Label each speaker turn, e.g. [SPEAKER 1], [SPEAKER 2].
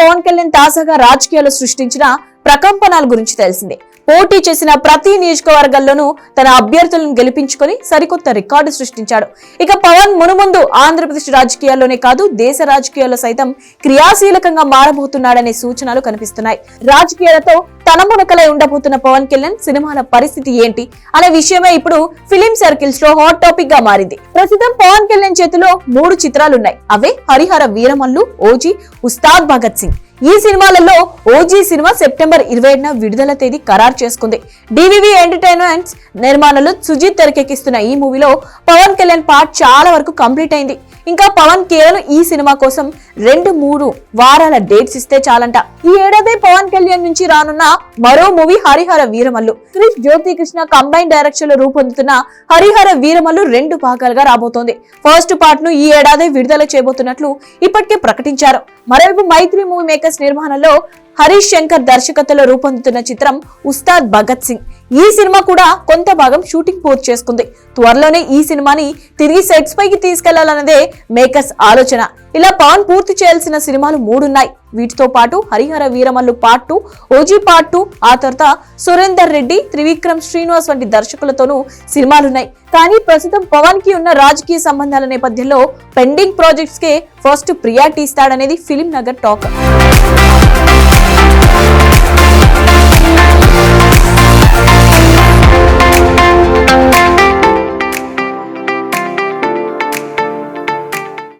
[SPEAKER 1] పవన్ కళ్యాణ్ తాజాగా రాజకీయాలు సృష్టించిన ప్రకంపనల గురించి తెలిసిందే. పోటీ చేసిన ప్రతి నియోజకవర్గాల్లోనూ తన అభ్యర్థులను గెలిపించుకొని సరికొత్త రికార్డు సృష్టించాడు. ఇక పవన్ మునుముందు ఆంధ్రప్రదేశ్ రాజకీయాల్లోనే కాదు దేశ రాజకీయాల్లో సైతం క్రియాశీలకంగా మారబోతున్నాడనే సూచనలు కనిపిస్తున్నాయి. రాజకీయాలతో తన మునకలై ఉండబోతున్న పవన్ కళ్యాణ్ సినిమాల పరిస్థితి ఏంటి అనే విషయమే ఇప్పుడు ఫిలిం సర్కిల్స్లో హాట్ టాపిక్గా మారింది. ప్రస్తుతం పవన్ కళ్యాణ్ చేతిలో మూడు చిత్రాలున్నాయి. అవే హరిహర వీరమల్లు ఓజీ ఉస్తాద్ భగత్ సింగ్. ఈ సినిమాలలో ఓజీ సినిమా సెప్టెంబర్ ఇరవై ఏడున విడుదల తేదీ ఖరారు చేసుకుంది. డివివి ఎంటర్టైన్మెంట్స్ నిర్మాణంలో సుజిత్ తెరకెక్కిస్తున్న ఈ మూవీలో పవన్ కళ్యాణ్ పార్ట్ చాలా వరకు కంప్లీట్ అయింది. ఇంకా పవన్ కేవలం ఈ సినిమా కోసం రెండు మూడు వారాల డేట్స్ ఇస్తే చాలంట. ఈ ఏడాది పవన్ కళ్యాణ్ నుంచి రానున్న మరో మూవీ హరిహర వీరమల్లు. క్రిష్ జ్యోతి కృష్ణ కంబైన్ డైరెక్షన్లో రూపొందుతున్న హరిహర వీరమల్లు రెండు భాగాలుగా రాబోతోంది. ఫస్ట్ పార్ట్ను ఈ ఏడాది విడుదల చేయబోతున్నట్లు ఇప్పటికే ప్రకటించారు. మరోవైపు మైత్రి మూవీ మేకర్స్ నిర్మాణంలో హరీష్ శంకర్ దర్శకత్వంలో రూపొందుతున్న చిత్రం ఉస్తాద్ భగత్ సింగ్. ఈ సినిమా కూడా కొంత భాగం షూటింగ్ పూర్తి చేసుకుంది. త్వరలోనే ఈ సినిమాని తిరిగి సెట్స్ పైకి తీసుకెళ్ళాలన్నదే మేకర్స్ ఆలోచన. ఇలా పవన్ పూర్తి చేయాల్సిన సినిమాలు మూడున్నాయి. వీటితో పాటు Harihara Veeramallu part two OG part two ఆ తర్వాత సురేందర్ రెడ్డి త్రివిక్రమ్ శ్రీనివాస్ వంటి దర్శకులతోనూ సినిమాలున్నాయి. కానీ ప్రస్తుతం పవన్కి ఉన్న రాజకీయ సంబంధాల నేపథ్యంలో పెండింగ్ ప్రాజెక్ట్స్ కే ఫస్ట్ ప్రియారిటీ ఇస్తాడనేది ఫిలిం నగర్ టాక్.